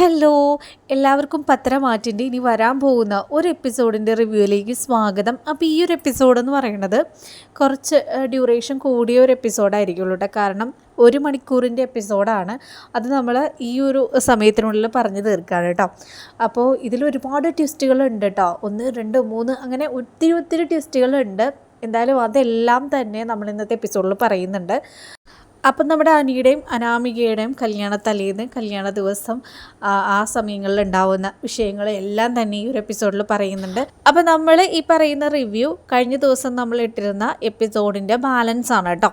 Hello എല്ലാവർക്കും പത്രമാറ്റിന്റെ ഇനി വരാൻ പോകുന്ന ഒരു എപ്പിസോഡിന്റെ റിവ്യൂയിലേക്ക് സ്വാഗതം. അപ്പോൾ ഈ ഒരു എപ്പിസോഡ് എന്ന് പറയുന്നത് കുറച്ച് ഡ്യൂറേഷൻ കൂടിയ ഒരു എപ്പിസോഡായിരിക്കുള്ളൂ കേട്ടോ. കാരണം ഒരു മണിക്കൂറിന്റെ എപ്പിസോഡാണ്. അത് നമ്മൾ ഈ ഒരു സമയത്തിനുള്ളിൽ പറഞ്ഞു തീർക്കുകയാണ് കേട്ടോ. അപ്പോൾ ഇതിൽ ഒരുപാട് ട്വിസ്റ്റുകൾ ഉണ്ട് കേട്ടോ. ഒന്ന് രണ്ട് മൂന്ന് അങ്ങനെ ഒത്തിരി ഒത്തിരി ട്വിസ്റ്റുകളുണ്ട്. എന്തായാലും അതെല്ലാം തന്നെ നമ്മൾ ഇന്നത്തെ എപ്പിസോഡിൽ പറയുന്നുണ്ട്. അപ്പം നമ്മുടെ അനിയുടെയും അനാമികയുടെയും കല്യാണ തലേന്ന് കല്യാണ ദിവസം ആ, സമയങ്ങളിൽ ഉണ്ടാവുന്ന വിഷയങ്ങളെല്ലാം തന്നെ ഈ ഒരു എപ്പിസോഡിൽ പറയുന്നുണ്ട്. അപ്പം നമ്മൾ ഈ പറയുന്ന റിവ്യൂ കഴിഞ്ഞ ദിവസം നമ്മൾ ഇട്ടിരുന്ന എപ്പിസോഡിന്റെ ബാലൻസ് ആണ് കേട്ടോ.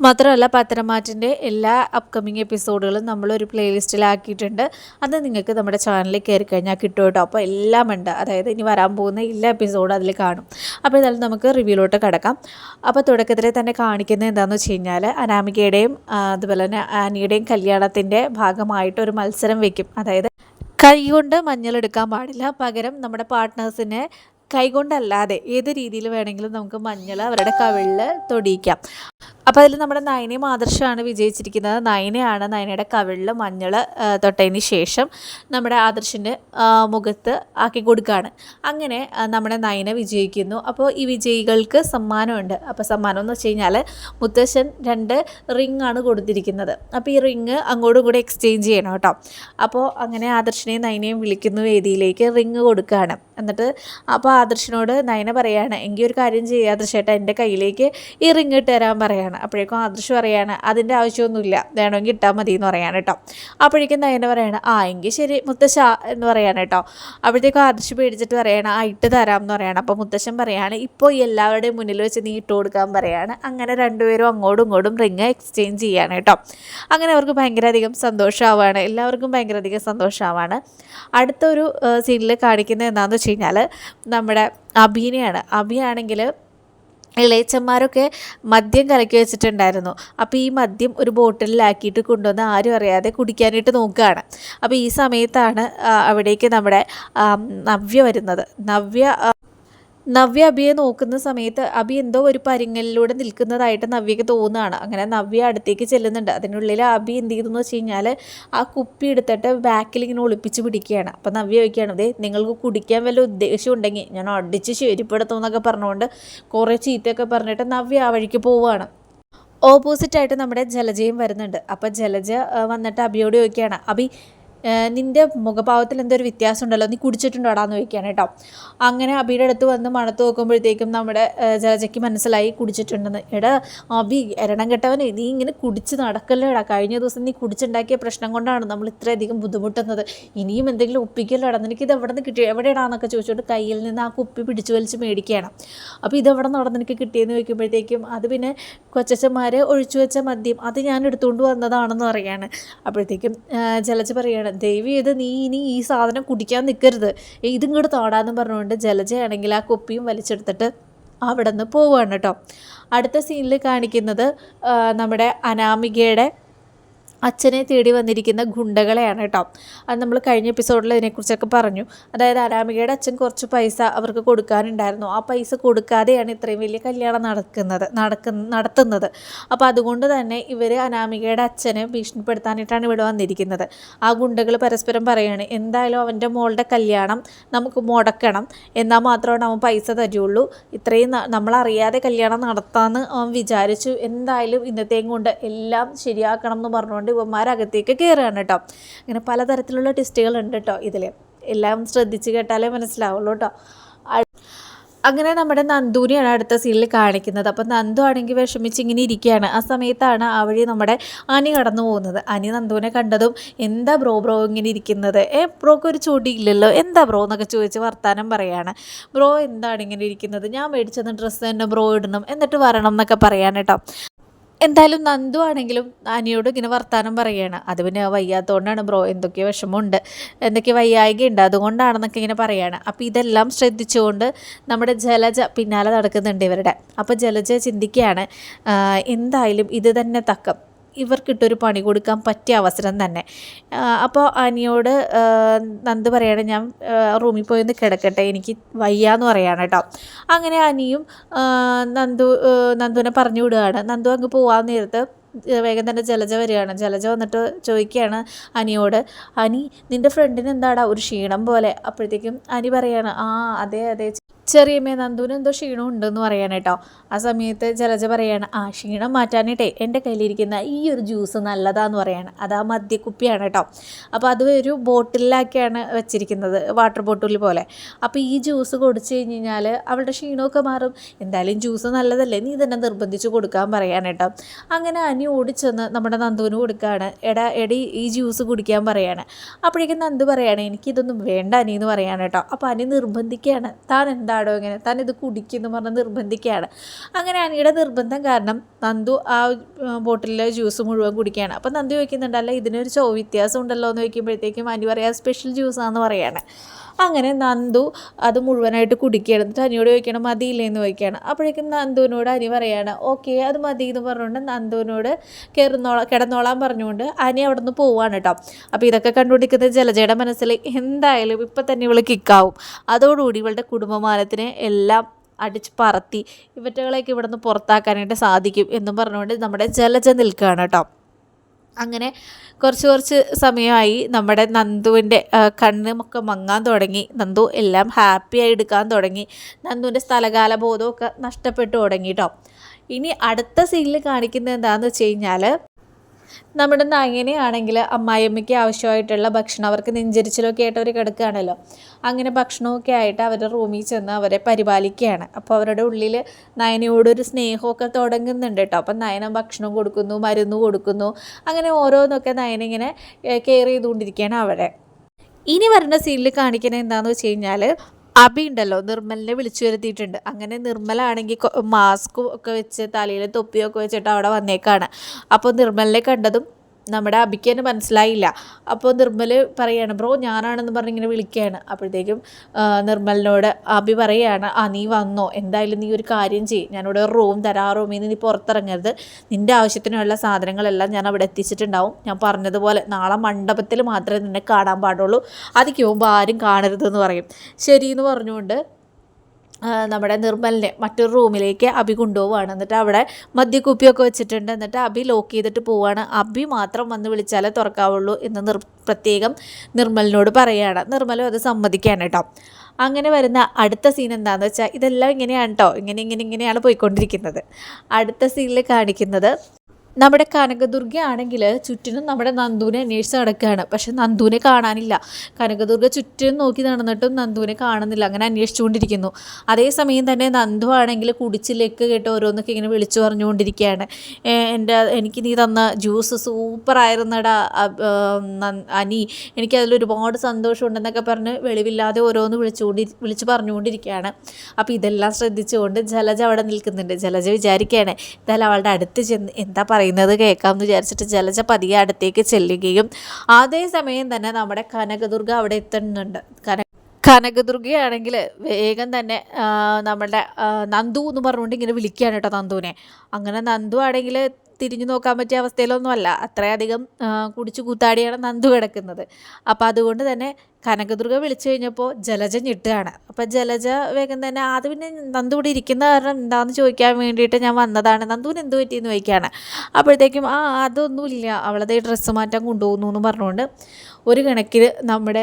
മാത്രമല്ല പത്രമാറ്റിന്റെ എല്ലാ അപ്കമിങ് എപ്പിസോഡുകളും നമ്മളൊരു പ്ലേലിസ്റ്റിലാക്കിയിട്ടുണ്ട് അത് നിങ്ങൾക്ക് നമ്മുടെ ചാനലിൽ കയറി കഴിഞ്ഞാൽ കിട്ടും കേട്ടോ. അപ്പോൾ എല്ലാം ഉണ്ട്. അതായത് ഇനി വരാൻ പോകുന്ന എല്ലാ എപ്പിസോഡും അതിൽ കാണും. അപ്പോൾ ഏതായാലും നമുക്ക് റിവ്യൂലോട്ട് കിടക്കാം. അപ്പോൾ തുടക്കത്തിൽ തന്നെ കാണിക്കുന്നത് എന്താണെന്ന് വെച്ച് കഴിഞ്ഞാൽ അനാമികയുടെയും ആ, അതുപോലെ തന്നെ ആനിയുടെയും കല്യാണത്തിന്റെ ഭാഗമായിട്ട് ഒരു മത്സരം വെക്കും. അതായത് കൈകൊണ്ട് മഞ്ഞളെടുക്കാൻ പാടില്ല. പകരം നമ്മുടെ പാർട്ട്നേഴ്സിനെ കൈകൊണ്ടല്ലാതെ ഏത് രീതിയിൽ വേണമെങ്കിലും നമുക്ക് മഞ്ഞൾ അവരുടെ കവിളിൽ തൊടിയിക്കാം. അപ്പോൾ അതിൽ നമ്മുടെ നയനയും ആദർശമാണ് വിജയിച്ചിരിക്കുന്നത്. നയനയാണ് നയനയുടെ കവിളിൽ മഞ്ഞൾ തൊട്ടതിന് ശേഷം നമ്മുടെ ആദർശിന്റെ മുഖത്ത് ആക്കി കൊടുക്കുകയാണ് അങ്ങനെ നമ്മുടെ നയന വിജയിക്കുന്നു. അപ്പോൾ ഈ വിജയികൾക്ക് സമ്മാനമുണ്ട്. അപ്പോൾ സമ്മാനം എന്ന് വെച്ച് കഴിഞ്ഞാൽ മുത്തശ്ശൻ രണ്ട് റിംഗ് ആണ് കൊടുത്തിരിക്കുന്നത്. അപ്പോൾ ഈ റിങ് അങ്ങോട്ടും കൂടെ എക്സ്ചേഞ്ച് ചെയ്യണം കേട്ടോ. അപ്പോൾ അങ്ങനെ ആദർശിനെയും നയനയും വിളിക്കുന്നു വേദിയിലേക്ക് റിങ് കൊടുക്കുകയാണ് എന്നിട്ട് അപ്പോൾ ആദർശിനോട് നയന പറയാണ് എങ്കിൽ ഒരു കാര്യം ചെയ്യുക ആദർശേട്ടാ എന്റെ കയ്യിലേക്ക് ഈ റിങ് ഇട്ട് തരാൻ പറയാണ്. അപ്പോഴേക്കും ആദർശ് പറയാണ് അതിന്റെ ആവശ്യമൊന്നുമില്ല വേണമെങ്കിൽ ഇട്ടാൽ മതി എന്ന് പറയാണ് കേട്ടോ അപ്പോഴേക്കും നയന പറയാണ് ആ എങ്കിൽ ശരി മുത്തശ്ശ എന്ന് പറയാണ് കേട്ടോ അപ്പോഴത്തേക്കും ആദർശ് പേടിച്ചിട്ട് പറയാണ് ആ ഇട്ട് തരാം എന്ന് പറയാണ്. അപ്പോൾ മുത്തശ്ശൻ പറയാണ് ഇപ്പോൾ എല്ലാവരുടെയും മുന്നിൽ വെച്ച് നീ ഇട്ട് കൊടുക്കാൻ പറയാണ്. അങ്ങനെ രണ്ടുപേരും അങ്ങോട്ടും ഇങ്ങോട്ടും റിങ് എക്സ്ചേഞ്ച് ചെയ്യാണ് കേട്ടോ അങ്ങനെ അവർക്ക് ഭയങ്കര അധികം സന്തോഷമാവാണ് എല്ലാവർക്കും ഭയങ്കര അധികം സന്തോഷമാവാണ് അടുത്തൊരു സീനിൽ കാണിക്കുന്നത് എന്താണെന്ന് വെച്ച് കഴിഞ്ഞാൽ നമ്മുടെ അബീനയാണ്. അബിയാണെങ്കിൽ ഇളയച്ചന്മാരൊക്കെ മദ്യം കലക്കി വെച്ചിട്ടുണ്ടായിരുന്നു. അപ്പോൾ ഈ മദ്യം ഒരു ബോട്ടിലാക്കിയിട്ട് കൊണ്ടുവന്ന് ആരും അറിയാതെ കുടിക്കാനായിട്ട് നോക്കുകയാണ്. അപ്പോൾ ഈ സമയത്താണ് അവിടേക്ക് നമ്മുടെ നവ്യ വരുന്നത്. നവ്യ നവ്യ അബിയെ നോക്കുന്ന സമയത്ത് അബി എന്തോ ഒരു പരിങ്ങലിലൂടെ നിൽക്കുന്നതായിട്ട് നവ്യക്ക് തോന്നുകയാണ്. അങ്ങനെ നവ്യ അടുത്തേക്ക് ചെല്ലുന്നുണ്ട്. അതിനുള്ളിൽ അബി എന്ത് ചെയ്തെന്ന് വെച്ച് കഴിഞ്ഞാൽ ആ കുപ്പി എടുത്തിട്ട് ബാക്കിൽ ഇങ്ങനെ ഒളിപ്പിച്ച് പിടിക്കുകയാണ്. അപ്പോൾ നവ്യ ചോദിക്കുകയാണ് അതെ നിങ്ങൾക്ക് കുടിക്കാൻ വല്ല ഉദ്ദേശം ഉണ്ടെങ്കിൽ ഞാൻ അടിച്ച് ശരിപ്പെടുത്തും എന്നൊക്കെ പറഞ്ഞുകൊണ്ട് കുറേ ചീത്തയൊക്കെ പറഞ്ഞിട്ട് നവ്യ ആ വഴിക്ക് പോവുകയാണ്. ഓപ്പോസിറ്റായിട്ട് നമ്മുടെ ജലജയും വരുന്നുണ്ട്. അപ്പോൾ ജലജ വന്നിട്ട് അബിയോട് ചോദിക്കുകയാണ് അബി നിന്റെ മുഖഭാവത്തിൽ എന്തോ ഒരു വ്യത്യാസം ഉണ്ടല്ലോ നീ കുടിച്ചിട്ടുണ്ടോടാന്ന് ചോദിക്കുകയാണ് കേട്ടോ. അങ്ങനെ അബിയുടെ അടുത്ത് വന്ന് മണത്ത് നോക്കുമ്പോഴത്തേക്കും നമ്മുടെ ജലജയ്ക്ക് മനസ്സിലായി കുടിച്ചിട്ടുണ്ടെന്ന്. എടാ അബി എരണം കെട്ടവനെ നീ ഇങ്ങനെ കുടിച്ച് നടക്കല്ലേടാ കഴിഞ്ഞ ദിവസം നീ കുടിച്ചുണ്ടാക്കിയ പ്രശ്നം കൊണ്ടാണ് നമ്മൾ ഇത്രയധികം ബുദ്ധിമുട്ടുന്നത്. ഇനിയും എന്തെങ്കിലും ഒപ്പിക്കല്ലോടാ നിനക്ക് ഇത് എവിടെ നിന്ന് കിട്ടി? എവിടെയാണെന്നൊക്കെ ചോദിച്ചുകൊണ്ട് കയ്യിൽ നിന്ന് ആ കുപ്പി പിടിച്ചു വലിച്ച് മേടിക്കുകയാണ്. അപ്പോൾ ഇതെവിടെ നടന്ന് എനിക്ക് കിട്ടിയെന്ന് ചോദിക്കുമ്പോഴത്തേക്കും അത് പിന്നെ കൊച്ചച്ചന്മാരെ ഒഴിച്ചു വെച്ച മദ്യം അത് ഞാൻ എടുത്തുകൊണ്ട് വന്നതാണെന്ന് പറയാണ് അപ്പോഴത്തേക്കും ജലജ പറയാണ് ദൈവം ഇത് നീ ഇനി ഈ സാധനം കുടിക്കാൻ നിൽക്കരുത് ഇതും കൂടെ തോടാന്ന് പറഞ്ഞുകൊണ്ട് ജലജയാണെങ്കിൽ ആ കുപ്പിയും വലിച്ചെടുത്തിട്ട് അവിടെ നിന്ന് പോവുകയാണ് കേട്ടോ. അടുത്ത സീനിൽ കാണിക്കുന്നത് നമ്മുടെ അനാമികയുടെ അച്ഛനെ തേടി വന്നിരിക്കുന്ന ഗുണ്ടകളെയാണ് കേട്ടോ. അത് നമ്മൾ കഴിഞ്ഞ എപ്പിസോഡിൽ ഇതിനെക്കുറിച്ചൊക്കെ പറഞ്ഞു. അതായത് അനാമികയുടെ അച്ഛൻ കുറച്ച് പൈസ അവർക്ക് കൊടുക്കാനുണ്ടായിരുന്നു. ആ പൈസ കൊടുക്കാതെയാണ് ഇത്രയും വലിയ കല്യാണം നടക്കുന്നത് നടക്ക നടത്തുന്നത്. അപ്പോൾ അതുകൊണ്ട് തന്നെ ഇവർ അനാമികയുടെ അച്ഛനെ ഭീഷണിപ്പെടുത്താനായിട്ടാണ് ഇവിടെ വന്നിരിക്കുന്നത്. ആ ഗുണ്ടകൾ പരസ്പരം പറയുകയാണ് എന്തായാലും അവന്റെ മോളുടെ കല്യാണം നമുക്ക് മുടക്കണം. എന്നാൽ മാത്രമാണ് അവൻ പൈസ തരുള്ളൂ. ഇത്രയും നമ്മളറിയാതെ കല്യാണം നടത്താമെന്ന് അവൻ വിചാരിച്ചു. എന്തായാലും ഇന്നത്തെയും കൊണ്ട് എല്ലാം ശരിയാക്കണം എന്ന് പറഞ്ഞുകൊണ്ട് ഇവന്മാരകത്തേക്ക് കയറുകയാണ് കേട്ടോ അങ്ങനെ പലതരത്തിലുള്ള ടെസ്റ്റുകൾ ഉണ്ട് കേട്ടോ ഇതിൽ എല്ലാം ശ്രദ്ധിച്ച് കേട്ടാലേ മനസ്സിലാവുള്ളൂ കേട്ടോ അങ്ങനെ നമ്മുടെ നന്ദുവിനെയാണ് അടുത്ത സീനിൽ കാണിക്കുന്നത്. അപ്പം നന്ദു ആണെങ്കിൽ വിഷമിച്ച് ഇങ്ങനെ ഇരിക്കുകയാണ്. ആ സമയത്താണ് ആ വഴി നമ്മുടെ അനി കടന്നു പോകുന്നത്. അനി നന്ദുവിനെ കണ്ടതും എന്താ ബ്രോ ബ്രോ ഇങ്ങനെ ഇരിക്കുന്നത്? ഏ ബ്രോക്ക് ഒരു ചൂടിയില്ലല്ലോ എന്താ ബ്രോ? എന്നൊക്കെ ചോദിച്ച് വർത്താനം പറയാണ്. ബ്രോ എന്താണ് ഇങ്ങനെ ഇരിക്കുന്നത്? ഞാൻ മേടിച്ചെന്ന ഡ്രസ്സ് തന്നെ ബ്രോ ഇടണം. എന്നിട്ട് വരണം എന്നൊക്കെ പറയാൻ കേട്ടോ എന്തായാലും നന്ദു ആണെങ്കിലും അനിയോട് ഇങ്ങനെ വർത്താനം പറയുകയാണ് അത് പിന്നെ വയ്യാത്തതുകൊണ്ടാണ് ബ്രോ എന്തൊക്കെയോ വിഷമമുണ്ട്. എന്തൊക്കെ വയ്യായികയുണ്ട്. അതുകൊണ്ടാണെന്നൊക്കെ ഇങ്ങനെ പറയുകയാണ് അപ്പോൾ ഇതെല്ലാം ശ്രദ്ധിച്ചുകൊണ്ട് നമ്മുടെ ജലജ പിന്നാലെ നടക്കുന്നുണ്ട് ഇവരുടെ. അപ്പോൾ ജലജ ചിന്തിക്കുകയാണ് എന്തായാലും ഇത് തന്നെ തക്കം. ഇവർക്കിട്ടൊരു പണി കൊടുക്കാൻ പറ്റിയ അവസരം തന്നെ. അപ്പോൾ അനിയോട് നന്ദ് പറയാണ് ഞാൻ റൂമിൽ പോയി ഒന്ന് കിടക്കട്ടെ എനിക്ക് വയ്യാന്ന് പറയാണ് കേട്ടോ അങ്ങനെ അനിയും നന്ദു നന്ദുവിനെ പറഞ്ഞു വിടുകയാണ്. നന്ദു അങ്ങ് പോകാൻ നേരത്ത് വേഗം തന്നെ ജലജ വരികയാണ്. ജലജ വന്നിട്ട് ചോദിക്കുകയാണ് അനിയോട് അനി നിന്റെ ഫ്രണ്ടിന് എന്താടാ ഒരു ക്ഷീണം പോലെ? അപ്പോഴത്തേക്കും അനി പറയാണ് ആ അതെ അതെ ചെറിയമ്മേ നന്ദുവിന് എന്തോ ക്ഷീണം ഉണ്ടെന്ന് പറയാൻ കേട്ടോ ആ സമയത്ത് ജലജ പറയാണ് ആ ക്ഷീണം മാറ്റാനായിട്ടേ എന്റെ കയ്യിലിരിക്കുന്ന ഈ ഒരു ജ്യൂസ് നല്ലതാന്ന് പറയാണ്. അത് ആ മദ്യക്കുപ്പിയാണ് കേട്ടോ അപ്പോൾ അത് ഒരു ബോട്ടിലാക്കിയാണ് വെച്ചിരിക്കുന്നത് വാട്ടർ ബോട്ടിൽ പോലെ. അപ്പോൾ ഈ ജ്യൂസ് കുടിച്ചു കഴിഞ്ഞ് കഴിഞ്ഞാൽ അവളുടെ ക്ഷീണമൊക്കെ മാറും. എന്തായാലും ജ്യൂസ് നല്ലതല്ലേ നീ തന്നെ നിർബന്ധിച്ച് കൊടുക്കാൻ പറയാൻ കേട്ടോ അങ്ങനെ അനി ഓടിച്ചെന്ന് നമ്മുടെ നന്ദുവിന് കൊടുക്കുകയാണ് എടാ എടി ഈ ജ്യൂസ് കുടിക്കാൻ പറയാണ്. അപ്പോഴേക്കും നന്ദു പറയാണ് എനിക്കിതൊന്നും വേണ്ട അനി എന്ന് പറയാണ് കേട്ടോ അപ്പോൾ അനി നിർബന്ധിക്കുകയാണ് താൻ എന്താടോ ഇങ്ങനെ താൻ ഇത് കുടിക്കുന്നു പറഞ്ഞ് നിർബന്ധിക്കുകയാണ് അങ്ങനെ അനിയുടെ നിർബന്ധം കാരണം നന്ദു ആ ബോട്ടിലെ ജ്യൂസ് മുഴുവൻ കുടിക്കുകയാണ്. അപ്പം നന്ദി ചോദിക്കുന്നുണ്ട് അല്ല ഇതിനൊരു ചോ വ്യത്യാസം ഉണ്ടല്ലോ എന്ന് ചോദിക്കുമ്പോഴത്തേക്കും അനി പറയാ സ്പെഷ്യൽ ജ്യൂസാണെന്ന് പറയുകയാണ് അങ്ങനെ നന്ദു അത് മുഴുവനായിട്ട് കുടിക്കുകയാണ്. എന്നിട്ട് അനിയോട് ചോദിക്കണം മതിയില്ലേ? എന്ന് ചോദിക്കുകയാണ്. അപ്പോഴേക്കും നന്ദുവിനോട് അനി പറയാണ് ഓക്കെ അത് മതി എന്ന് പറഞ്ഞുകൊണ്ട് നന്ദുവിനോട് കയറുന്നോളാം കിടന്നോളാൻ പറഞ്ഞുകൊണ്ട് അനി അവിടെ നിന്ന് പോവാണ് കേട്ടോ. അപ്പോൾ ഇതൊക്കെ കണ്ടുപിടിക്കുന്ന ജലജയുടെ മനസ്സിൽ എന്തായാലും ഇപ്പം തന്നെ ഇവൾ കിക്കാവും അതോടുകൂടി ഇവളുടെ കുടുംബമാനത്തിന് എല്ലാം അടിച്ച് പറത്തി ഇവറ്റകളെയൊക്കെ ഇവിടെ നിന്ന് പുറത്താക്കാനായിട്ട് സാധിക്കും എന്നും പറഞ്ഞുകൊണ്ട് നമ്മുടെ ജലജ നിൽക്കുകയാണ് കേട്ടോ. അങ്ങനെ കുറച്ച് കുറച്ച് സമയമായി നമ്മുടെ നന്ദുവിന്റെ കണ്ണുമൊക്കെ മങ്ങാൻ തുടങ്ങി. നന്ദു എല്ലാം ഹാപ്പിയായി എടുക്കാൻ തുടങ്ങി. നന്ദുവിന്റെ സ്ഥലകാല ബോധമൊക്കെ നഷ്ടപ്പെട്ടു തുടങ്ങി കേട്ടോ. ഇനി അടുത്ത സീനിൽ കാണിക്കുന്നത് എന്താണെന്ന് വെച്ച് കഴിഞ്ഞാൽ നമ്മുടെ നങ്ങനെയാണെങ്കിൽ അമ്മായിയമ്മയ്ക്ക് ആവശ്യമായിട്ടുള്ള ഭക്ഷണം അവർക്ക് നെഞ്ചരിച്ചിലൊക്കെ ആയിട്ട് അവർ കിടക്കുകയാണല്ലോ. അങ്ങനെ ഭക്ഷണമൊക്കെ ആയിട്ട് അവരുടെ റൂമിൽ ചെന്ന് അവരെ പരിപാലിക്കുകയാണ്. അപ്പോൾ അവരുടെ ഉള്ളിൽ നയനയോടൊരു സ്നേഹമൊക്കെ തുടങ്ങുന്നുണ്ട് കേട്ടോ. അപ്പം നയന ഭക്ഷണം കൊടുക്കുന്നു മരുന്ന് കൊടുക്കുന്നു. അങ്ങനെ ഓരോന്നൊക്കെ നയന ഇങ്ങനെ കെയർ ചെയ്തുകൊണ്ടിരിക്കുകയാണ് അവിടെ. ഇനി വരുന്ന സീനിൽ കാണിക്കുന്നത് എന്താണെന്ന് വെച്ച് കഴിഞ്ഞാൽ അബി ഉണ്ടല്ലോ നിർമ്മലിനെ വിളിച്ചു വരുത്തിയിട്ടുണ്ട്. അങ്ങനെ നിർമ്മലാണെങ്കിൽ മാസ്കും ഒക്കെ വെച്ച് തലയിൽ തൊപ്പിയൊക്കെ വെച്ചിട്ട് അവിടെ വന്നേക്കാണ്. അപ്പോൾ നിർമ്മലിനെ കണ്ടതും നമ്മുടെ അബിക്ക് മനസ്സിലായില്ല. അപ്പോൾ നിർമ്മൽ പറയാണ് ബ്രോ ഞാനാണെന്ന് പറഞ്ഞ് ഇങ്ങനെ വിളിക്കുകയാണ്. അപ്പോഴത്തേക്കും നിർമ്മലിനോട് അബി പറയുകയാണ് ആ നീ വന്നോ. എന്തായാലും നീ ഒരു കാര്യം ചെയ്യും. ഞാനിവിടെ ഒരു റൂം തരാം. ആ റൂമിൽ നിന്ന് നീ പുറത്തിറങ്ങരുത്. നിന്റെ ആവശ്യത്തിനുള്ള സാധനങ്ങളെല്ലാം ഞാൻ അവിടെ എത്തിച്ചിട്ടുണ്ടാവും. ഞാൻ പറഞ്ഞതുപോലെ നാളെ മണ്ഡപത്തിൽ മാത്രമേ നിന്നെ കാണാൻ പാടുള്ളൂ. അതിക്ക് മുമ്പ് ആരും കാണരുതെന്ന് പറയും. ശരി എന്ന് പറഞ്ഞുകൊണ്ട് നമ്മുടെ നിർമ്മലിനെ മറ്റൊരു റൂമിലേക്ക് അബി കൊണ്ടുപോവാണ് എന്നിട്ട് അവിടെ മദ്യക്കുപ്പിയൊക്കെ വെച്ചിട്ടുണ്ട്. എന്നിട്ട് അബി ലോക്ക് ചെയ്തിട്ട് പോവാണ് അബി മാത്രം വന്ന് വിളിച്ചാലേ തുറക്കാവുള്ളൂ എന്ന് നിർ പ്രത്യേകം നിർമ്മലിനോട് പറയുകയാണ്. നിർമ്മലും അത് സമ്മതിക്കുകയാണ് കേട്ടോ. അങ്ങനെ വരുന്ന അടുത്ത സീൻ എന്താണെന്ന് വെച്ചാൽ ഇതെല്ലാം ഇങ്ങനെയാണ് കേട്ടോ. ഇങ്ങനെ ഇങ്ങനെ ഇങ്ങനെയാണ് പോയിക്കൊണ്ടിരിക്കുന്നത്. അടുത്ത സീനിൽ കാണിക്കുന്നത് നമ്മുടെ കനകദുർഗ ആണെങ്കിൽ ചുറ്റിനും നമ്മുടെ നന്ദുവിനെ അന്വേഷിച്ച് നടക്കുകയാണ്. പക്ഷെ നന്ദുവിനെ കാണാനില്ല. കനകദുർഗ ചുറ്റിനും നോക്കി നടന്നിട്ടും നന്ദുവിനെ കാണുന്നില്ല. അങ്ങനെ അന്വേഷിച്ചുകൊണ്ടിരിക്കുന്നു. അതേസമയം തന്നെ നന്ദു ആണെങ്കിൽ കുടിച്ചിലേക്ക് കേട്ട് ഓരോന്നൊക്കെ ഇങ്ങനെ വിളിച്ചു പറഞ്ഞുകൊണ്ടിരിക്കുകയാണ്. എന്റെ എനിക്ക് നീ തന്ന ജ്യൂസ് സൂപ്പർ സൂപ്പറായിരുന്നടാ അനി. എനിക്കതിൽ ഒരുപാട് സന്തോഷമുണ്ടെന്നൊക്കെ പറഞ്ഞ് വെളിവില്ലാതെ ഓരോന്ന് വിളിച്ചുകൊണ്ടി വിളിച്ച് പറഞ്ഞുകൊണ്ടിരിക്കുകയാണ്. അപ്പോൾ ഇതെല്ലാം ശ്രദ്ധിച്ചുകൊണ്ട് ജലജ അവിടെ നിൽക്കുന്നുണ്ട്. ജലജ വിചാരിക്കുകയാണ് ഇതായാലും അവളുടെ അടുത്ത് ചെന്ന് എന്താ പറയുക പറയുന്നത് കേൾക്കാമെന്ന് വിചാരിച്ചിട്ട് ജലജ പതിയെ അടുത്തേക്ക് ചെല്ലുകയും അതേ സമയം തന്നെ നമ്മുടെ കനകദുർഗ അവിടെ എത്തുന്നുണ്ട്. കന കനകദുർഗയാണെങ്കിൽ വേഗം തന്നെ നമ്മുടെ നന്ദു എന്ന് പറഞ്ഞുകൊണ്ട് ഇങ്ങനെ വിളിക്കുകയാണ് കേട്ടോ നന്ദുവിനെ. അങ്ങനെ നന്ദു ആണെങ്കിൽ തിരിഞ്ഞു നോക്കാൻ പറ്റിയ അവസ്ഥയിലൊന്നുമല്ല. അത്രയധികം കുടിച്ചു കൂത്താടിയാണ് നന്ദു കിടക്കുന്നത്. അപ്പോൾ അതുകൊണ്ട് തന്നെ കനകദുർഗ വിളിച്ചു കഴിഞ്ഞപ്പോൾ ജലജ ഞെട്ടുകയാണ്. അപ്പോൾ ജലജ വേഗം തന്നെ അത് പിന്നെ നന്ദു കൂടി ഇരിക്കുന്ന കാരണം എന്താണെന്ന് ചോദിക്കാൻ വേണ്ടിയിട്ട് ഞാൻ വന്നതാണ്. നന്ദുവിന് എന്ത് പറ്റിയെന്ന് ചോദിക്കുകയാണ്. അപ്പോഴത്തേക്കും ആ അതൊന്നുമില്ല. അവളത് ഡ്രസ്സ് മാറ്റാൻ കൊണ്ടുപോകുന്നു എന്ന് പറഞ്ഞുകൊണ്ട് ഒരു കണക്കിൽ നമ്മുടെ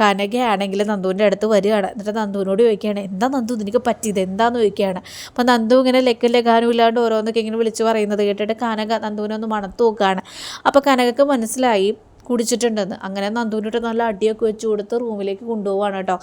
കനകയാണെങ്കിൽ നന്ദുവിന്റെ അടുത്ത് വരികയാണ്. എന്നിട്ട് നന്ദുവിനോട് ചോദിക്കുകയാണ് എന്താ നന്ദു നിനക്ക് പറ്റിയത്? എന്താന്ന് ചോദിക്കുകയാണ്. അപ്പം നന്ദു ഇങ്ങനെ ലെക്കും ലഗാനും ഇല്ലാണ്ട് ഓരോന്നൊക്കെ ഇങ്ങനെ വിളിച്ച് പറയുന്നത് കേട്ടിട്ട് കനക നന്ദുവിനെ ഒന്ന് മണത്തു നോക്കുകയാണ്. അപ്പോൾ കനകക്ക് മനസ്സിലായി കുടിച്ചിട്ടുണ്ടെന്ന്. അങ്ങനെ നന്ദുവിനിട്ട് നല്ല അടിയൊക്കെ വെച്ച് കൊടുത്ത് റൂമിലേക്ക് കൊണ്ടുപോവാണ് കേട്ടോ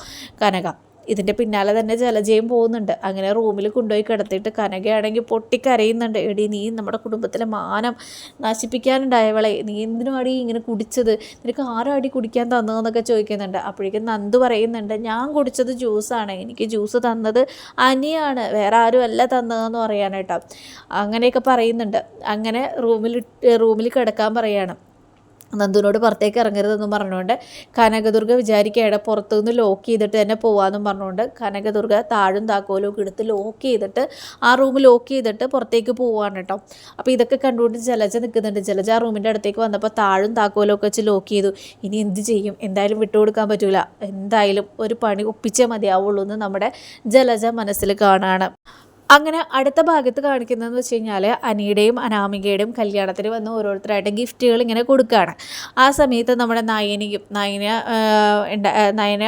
കനക. ഇതിന്റെ പിന്നാലെ തന്നെ ജലജയും പോകുന്നുണ്ട്. അങ്ങനെ റൂമിൽ കൊണ്ടുപോയി കിടത്തിയിട്ട് കനകയാണെങ്കിൽ പൊട്ടിക്കരയുന്നുണ്ട്. എടി നീ നമ്മുടെ കുടുംബത്തിലെ മാനം നശിപ്പിക്കാനുണ്ടായവളെ. നീ എന്തിനും അടി ഇങ്ങനെ കുടിച്ചത്? നിനക്ക് ആരും അടി കുടിക്കാൻ തന്നതെന്നൊക്കെ ചോദിക്കുന്നുണ്ട്. അപ്പോഴേക്കും നന്ദു പറയുന്നുണ്ട് ഞാൻ കുടിച്ചത് ജ്യൂസാണ്. എനിക്ക് ജ്യൂസ് തന്നത് അനിയാണ്. വേറെ ആരും അല്ല തന്നതെന്ന് പറയാനായിട്ടോ. അങ്ങനെയൊക്കെ പറയുന്നുണ്ട്. അങ്ങനെ റൂമിൽ റൂമിൽ കിടക്കാൻ പറയാണ്. നന്ദുവിനോട് പുറത്തേക്ക് ഇറങ്ങരുതെന്നും പറഞ്ഞുകൊണ്ട് കനകദുർഗ വിചാരിക്കുകയാണ്. പുറത്തുനിന്ന് ലോക്ക് ചെയ്തിട്ട് തന്നെ പോകാമെന്നും പറഞ്ഞുകൊണ്ട് കനകദുർഗ താഴും താക്കോലും ഒക്കെ എടുത്ത് ലോക്ക് ചെയ്തിട്ട് ആ റൂം ലോക്ക് ചെയ്തിട്ട് പുറത്തേക്ക് പോവാണ് കേട്ടോ. അപ്പോൾ ഇതൊക്കെ കണ്ടുകൊണ്ട് ജലജ നിൽക്കുന്നുണ്ട്. ജലജ ആ റൂമിന്റെ അടുത്തേക്ക് വന്നപ്പോൾ താഴും താക്കോലും ഒക്കെ വെച്ച് ലോക്ക് ചെയ്തു. ഇനി എന്ത് ചെയ്യും? എന്തായാലും വിട്ടുകൊടുക്കാൻ പറ്റില്ല എന്തായാലും ഒരു പണി ഒപ്പിച്ചേ മതിയാവുള്ളൂ എന്ന് നമ്മുടെ ജലജ മനസ്സിൽ കാണുകയാണ്. അങ്ങനെ അടുത്ത ഭാഗത്ത് കാണിക്കുന്നതെന്ന് വെച്ച് കഴിഞ്ഞാൽ അനിയുടെയും അനാമികയുടെയും കല്യാണത്തിന് വന്ന് ഓരോരുത്തരായിട്ട് ഗിഫ്റ്റുകൾ ഇങ്ങനെ കൊടുക്കുകയാണ് ആ സമയത്ത് നമ്മുടെ നയനിയും നയന നയന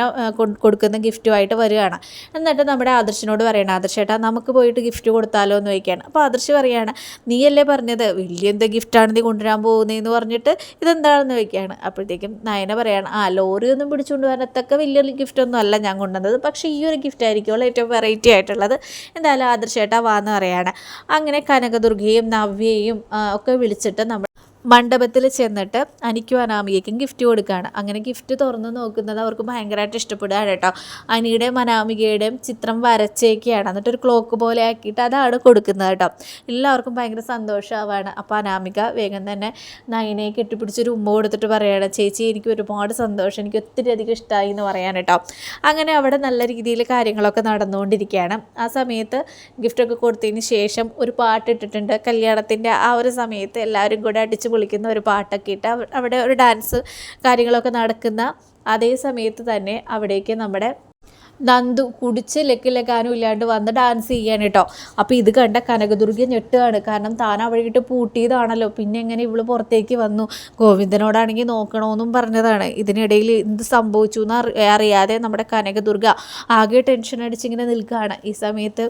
കൊടുക്കുന്ന ഗിഫ്റ്റുമായിട്ട് വരികയാണ്. എന്നിട്ട് നമ്മുടെ ആദർശിനോട് പറയണം ആദർശേട്ടാ നമുക്ക് പോയിട്ട് ഗിഫ്റ്റ് കൊടുത്താലോ എന്ന് ചോദിക്കുകയാണ്. അപ്പോൾ ആദർശ് പറയുകയാണ് നീയല്ലേ പറഞ്ഞത്? വലിയ എന്ത് ഗിഫ്റ്റാണ് നീ കൊണ്ടുവരാൻ പോകുന്നതെന്ന് പറഞ്ഞിട്ട് ഇതെന്താണെന്ന് ചോദിക്കുകയാണ്. അപ്പോഴത്തേക്കും നയന പറയാണ് ആ ലോറി ഒന്നും പിടിച്ചുകൊണ്ട് വരത്തക്ക വലിയൊരു ഗിഫ്റ്റൊന്നും അല്ല ഞാൻ കൊണ്ടുവന്നത്. പക്ഷേ ഈ ഒരു ഗിഫ്റ്റ് ആയിരിക്കുമല്ലോ ഏറ്റവും വെറൈറ്റി ആയിട്ടുള്ളത്. എന്തായാലും ആദർശേട്ടാ വാന്ന് പറയാണ്. അങ്ങനെ കനകദുർഗയും നവ്യയും ഒക്കെ വിളിച്ചിട്ട് നമ്മൾ മണ്ഡപത്തിൽ ചെന്നിട്ട് അനിക്കും അനാമികയ്ക്കും ഗിഫ്റ്റ് കൊടുക്കുകയാണ് അങ്ങനെ ഗിഫ്റ്റ് തുറന്ന് നോക്കുന്നത് അവർക്ക് ഭയങ്കരമായിട്ട് ഇഷ്ടപ്പെടുകയാണ് കേട്ടോ. അനിയുടെയും അനാമികയുടെയും ചിത്രം വരച്ചേക്കുകയാണ്. എന്നിട്ട് ഒരു ക്ലോക്ക് പോലെ ആക്കിയിട്ട് അതാണ് കൊടുക്കുന്നത് കേട്ടോ. എല്ലാവർക്കും ഭയങ്കര സന്തോഷമാവാണ് അപ്പോൾ അനാമിക വേഗം തന്നെ നയനെ കെട്ടിപ്പിടിച്ചൊരു ഉമ്മ കൊടുത്തിട്ട് പറയുകയാണ് ചേച്ചി എനിക്ക് ഒരുപാട് സന്തോഷം. എനിക്ക് ഒത്തിരി അധികം ഇഷ്ടമായി എന്ന് പറയാൻ കേട്ടോ. അങ്ങനെ അവിടെ നല്ല രീതിയിൽ കാര്യങ്ങളൊക്കെ നടന്നുകൊണ്ടിരിക്കുകയാണ്. ആ സമയത്ത് ഗിഫ്റ്റൊക്കെ കൊടുത്തതിന് ശേഷം ഒരു പാട്ട് ഇട്ടിട്ടുണ്ട്. കല്യാണത്തിന്റെ ആ ഒരു സമയത്ത് എല്ലാവരും കൂടെ അടിച്ച് പൊളിക്കുന്ന ഒരു പാട്ടൊക്കെ ഇട്ട് അവിടെ ഒരു ഡാൻസ് കാര്യങ്ങളൊക്കെ നടക്കുന്ന അതേ സമയത്ത് തന്നെ അവിടേക്ക് നമ്മുടെ നന്ദു കുടിച്ച് ലക്കിലക്കാനും ഇല്ലാണ്ട് വന്ന് ഡാൻസ് ചെയ്യാൻ കേട്ടോ അപ്പോൾ ഇത് കണ്ട കനകദുർഗ ഞെട്ടുകയാണ്. കാരണം താൻ അവിടെ പൂട്ടിയതാണല്ലോ. പിന്നെ എങ്ങനെ ഇവൾ പുറത്തേക്ക് വന്നു? ഗോവിന്ദനോടാണെങ്കിൽ നോക്കണമെന്നും പറഞ്ഞതാണ്. ഇതിനിടയിൽ എന്ത് സംഭവിച്ചു എന്ന് അറിയാതെ നമ്മുടെ കനകദുർഗ ആകെ ടെൻഷൻ അടിച്ചിങ്ങനെ നിൽക്കുകയാണ് ഈ സമയത്ത്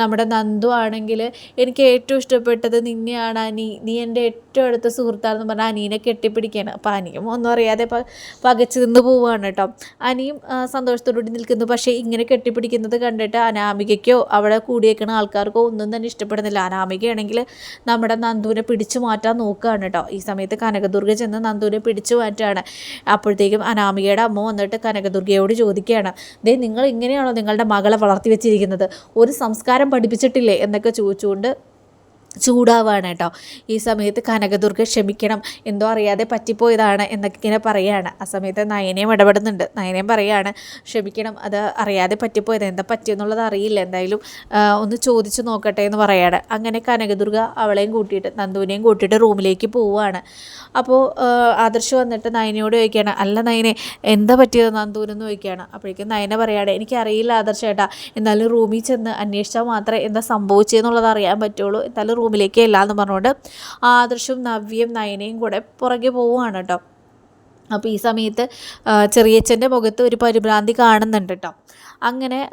നമ്മുടെ നന്ദു ആണെങ്കിൽ എനിക്ക് ഏറ്റവും ഇഷ്ടപ്പെട്ടത് നിന്നെയാണ് അനി. നീ എന്റെ ഏറ്റവും അടുത്ത സുഹൃത്താണെന്ന് പറഞ്ഞാൽ അനീനെ കെട്ടിപ്പിടിക്കുകയാണ് അപ്പോൾ അനിയും ഒന്നും അറിയാതെ പകച്ചു നിന്ന് പോവുകയാണ് കേട്ടോ അനിയും സന്തോഷത്തോടുകൂടി നിൽക്കുന്നു. പക്ഷേ പക്ഷേ ഇങ്ങനെ കെട്ടിപ്പിടിക്കുന്നത് കണ്ടിട്ട് അനാമികയ്ക്കോ അവിടെ കൂടിയേക്കുന്ന ആൾക്കാർക്കോ ഒന്നും തന്നെ ഇഷ്ടപ്പെടുന്നില്ല. അനാമികയാണെങ്കിൽ നമ്മുടെ നന്ദുവിനെ പിടിച്ചു മാറ്റാൻ നോക്കുകയാണ് കേട്ടോ. ഈ സമയത്ത് കനകദുർഗ ചെന്ന് നന്ദുവിനെ പിടിച്ചു മാറ്റാണ് അപ്പോഴത്തേക്കും അനാമികയുടെ അമ്മ വന്നിട്ട് കനകദുർഗയോട് ചോദിക്കുകയാണ് ദേ നിങ്ങൾ ഇങ്ങനെയാണോ നിങ്ങളുടെ മകളെ വളർത്തി വെച്ചിരിക്കുന്നത് ഒരു സംസ്കാരം പഠിപ്പിച്ചിട്ടില്ലേ? എന്നൊക്കെ ചോദിച്ചുകൊണ്ട് ചൂടാവാണ് കേട്ടോ. ഈ സമയത്ത് കനകദുർഗ ക്ഷമിക്കണം എന്തോ അറിയാതെ പറ്റിപ്പോയതാണ് എന്നൊക്കെ ഇങ്ങനെ പറയുകയാണ് ആ സമയത്ത് നയനയും ഇടപെടുന്നുണ്ട്. നയനയും പറയുകയാണ് ക്ഷമിക്കണം അത് അറിയാതെ പറ്റിപ്പോയത്. എന്താ പറ്റിയെന്നുള്ളത് അറിയില്ല. എന്തായാലും ഒന്ന് ചോദിച്ചു നോക്കട്ടെ എന്ന് പറയാണ്. അങ്ങനെ കനകദുർഗ അവളെയും കൂട്ടിയിട്ട് നന്ദുവിനെയും കൂട്ടിയിട്ട് റൂമിലേക്ക് പോവുകയാണ്. അപ്പോൾ ആദർശ് വന്നിട്ട് നയനയോട് ചോദിക്കുകയാണ് അല്ല നയനെ എന്താ പറ്റിയത് നന്ദുവിനെന്ന് ചോദിക്കുകയാണ്. അപ്പോഴേക്കും നയന പറയുകയാണ് എനിക്കറിയില്ല ആദർശ് ചേട്ടാ എന്നാലും റൂമിൽ ചെന്ന് അന്വേഷിച്ചാൽ മാത്രമേ എന്താ സംഭവിച്ചതെന്നുള്ളത് അറിയാൻ പറ്റുള്ളൂ. എന്നാലും റൂമിലേക്ക് അല്ല എന്ന് പറഞ്ഞുകൊണ്ട് ആദർശും നവ്യയും നയനയും കൂടെ പുറകെ പോവുകയാണ് കേട്ടോ. അപ്പോൾ ഈ സമയത്ത് ചെറിയച്ഛന്റെ മുഖത്ത് ഒരു പരിഭ്രാന്തി കാണുന്നുണ്ട് കേട്ടോ. അങ്ങനെ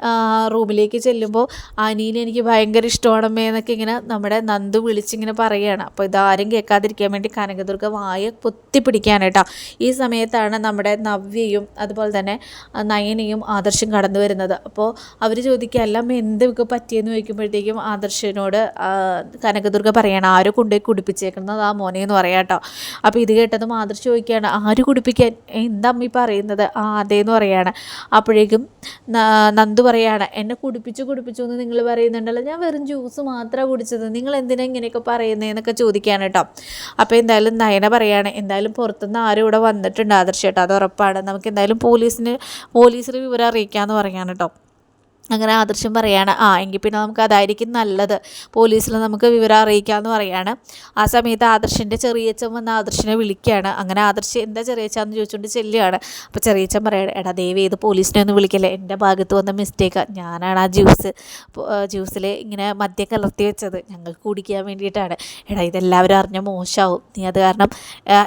റൂമിലേക്ക് ചെല്ലുമ്പോൾ അനീനെ എനിക്ക് ഭയങ്കര ഇഷ്ടമാണമ്മേ എന്നൊക്കെ ഇങ്ങനെ നമ്മുടെ നന്ദു വിളിച്ചിങ്ങനെ പറയുകയാണ്. അപ്പോൾ ഇതാരും കേൾക്കാതിരിക്കാൻ വേണ്ടി കനകദുർഗ വായ പൊത്തിപ്പിടിക്കാനേട്ടാ ഈ സമയത്താണ് നമ്മുടെ നവ്യയും അതുപോലെ തന്നെ നയനയും ആദർശം കടന്നു വരുന്നത്. അപ്പോൾ അവർ ചോദിക്കുക എല്ലാം എന്തൊക്കെ പറ്റിയെന്ന് ചോദിക്കുമ്പോഴത്തേക്കും ആദർശനോട് കനകദുർഗ പറയണം ആര് കൊണ്ടുപോയി കുടിപ്പിച്ചേക്കുന്നത്? ആ മോനെ എന്ന് പറയാം കേട്ടോ. അപ്പോൾ ഇത് കേട്ടതും ആദർശ് ചോദിക്കുകയാണ് ആര് കുടിപ്പിക്കാൻ? എന്താ അമ്മ പറയുന്നത്? ആ അതേന്ന് പറയാണ്. അപ്പോഴേക്കും നന്ദു പറയാണ് എന്നെ കുടിപ്പിച്ചു കുടിപ്പിച്ചു എന്ന് നിങ്ങൾ പറയുന്നുണ്ടല്ലോ. ഞാൻ വെറും ജ്യൂസ് മാത്രമാണ് കുടിച്ചത്. നിങ്ങൾ എന്തിനാ ഇങ്ങനെയൊക്കെ പറയുന്നത് എന്നൊക്കെ ചോദിക്കാൻ കേട്ടോ. അപ്പോൾ എന്തായാലും നയന പറയാണ് എന്തായാലും പുറത്തുനിന്ന് ആരും ഇവിടെ വന്നിട്ടുണ്ട് ആദർശേട്ടാ അത് ഉറപ്പാണ്. നമുക്ക് എന്തായാലും പോലീസിന് പോലീസിന് വിവരം അറിയിക്കാമെന്ന് പറയാൻ കേട്ടോ. അങ്ങനെ ആദർശം പറയാണ്. ആ എങ്കിൽ പിന്നെ നമുക്ക് അതായിരിക്കും നല്ലത്. പോലീസിൽ നമുക്ക് വിവരം അറിയിക്കാമെന്ന് പറയാണ്. ആ സമയത്ത് ആദർശന്റെ ചെറിയച്ചൻ വന്ന് ആദർശനെ വിളിക്കുകയാണ്. അങ്ങനെ ആദർശ് എന്താ ചെറിയച്ചാന്ന് ചോദിച്ചുകൊണ്ട് ചെല്ലുകയാണ്. അപ്പോൾ ചെറിയച്ചൻ പറയാണ് എടാ ദേവി ഏത് പോലീസിനെ ഒന്നും വിളിക്കല്ലേ? എന്റെ ഭാഗത്ത് വന്ന മിസ്റ്റേക്കാണ് ഞാനാണ് ആ ജ്യൂസ് ജ്യൂസിൽ ഇങ്ങനെ മദ്യം കലർത്തി വെച്ചത്. ഞങ്ങൾക്ക് കുടിക്കാൻ വേണ്ടിയിട്ടാണ്. എടാ ഇതെല്ലാവരും അറിഞ്ഞ മോശമാവും നീ അത് കാരണം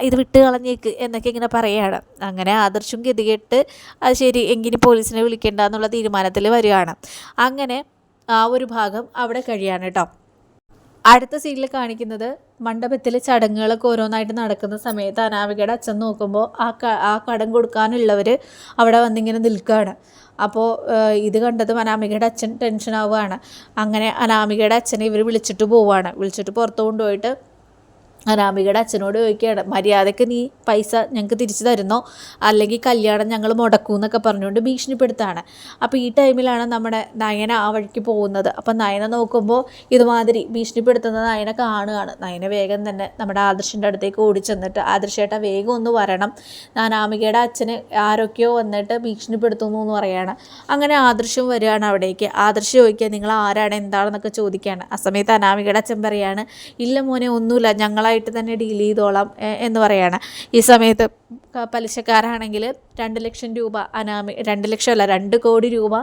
ഇത് വിട്ട് കളഞ്ഞേക്ക് എന്നൊക്കെ ഇങ്ങനെ പറയുകയാണ് അങ്ങനെ ആദർശം ഗതികെട്ട് അത് ശരി എങ്കിലും പോലീസിനെ വിളിക്കേണ്ട എന്നുള്ള തീരുമാനത്തിൽ വരികയാണ്. കാണാം. അങ്ങനെ ആ ഒരു ഭാഗം അവിടെ കഴിയാണ് കേട്ടോ അടുത്ത സീനിൽ കാണിക്കുന്നത് മണ്ഡപത്തിൽ ചടങ്ങുകളൊക്കെ ഓരോന്നായിട്ട് നടക്കുന്ന സമയത്ത് അനാമികയുടെ അച്ഛൻ നോക്കുമ്പോൾ ആ ആ കടം കൊടുക്കാനുള്ളവർ അവിടെ വന്നിങ്ങനെ നിൽക്കുകയാണ് അപ്പോൾ ഇത് കണ്ടതും അനാമികയുടെ അച്ഛൻ ടെൻഷൻ ആവുകയാണ് അങ്ങനെ അനാമികയുടെ അച്ഛനെ ഇവർ വിളിച്ചിട്ട് പോവുകയാണ് വിളിച്ചിട്ട് പുറത്തു കൊണ്ടുപോയിട്ട് അനാമികയുടെ അച്ഛനോട് ചോദിക്കുകയാണ് മര്യാദയ്ക്ക് നീ പൈസ ഞങ്ങൾക്ക് തിരിച്ചു തരുന്നോ? അല്ലെങ്കിൽ കല്യാണം ഞങ്ങൾ മുടക്കൂ എന്നൊക്കെ പറഞ്ഞുകൊണ്ട് ഭീഷണിപ്പെടുത്താണ് അപ്പോൾ ഈ ടൈമിലാണ് നമ്മുടെ നയന ആ വഴിക്ക് പോകുന്നത്. അപ്പം നയന നോക്കുമ്പോൾ ഇതുമാതിരി ഭീഷണിപ്പെടുത്തുന്ന നയന കാണുകയാണ്. നയന വേഗം തന്നെ നമ്മുടെ ആദർശിന്റെ അടുത്തേക്ക് ഓടി ചെന്നിട്ട് ആദർശേട്ട വേഗം ഒന്ന് വരണം. അനാമികയുടെ അച്ഛന് ആരൊക്കെയോ വന്നിട്ട് ഭീഷണിപ്പെടുത്തുന്നു എന്ന് പറയുകയാണ്. അങ്ങനെ ആദർശം വരികയാണ് അവിടേക്ക്. ആദർശ ചോദിക്കുക നിങ്ങൾ ആരാണ്? എന്താണെന്നൊക്കെ ചോദിക്കുകയാണ്. ആ സമയത്ത് അനാമികയുടെ അച്ഛൻ പറയുകയാണ് ഇല്ല മോനെ ഒന്നുമില്ല. ഞങ്ങളായി ഞങ്ങളായിട്ട് തന്നെ ഡീൽ ചെയ്തോളാം എന്ന് പറയുകയാണ് ഈ സമയത്ത് പലിശക്കാരാണെങ്കിൽ രണ്ട് ലക്ഷം രൂപ അനാമി രണ്ട് ലക്ഷമല്ല രണ്ട് കോടി രൂപ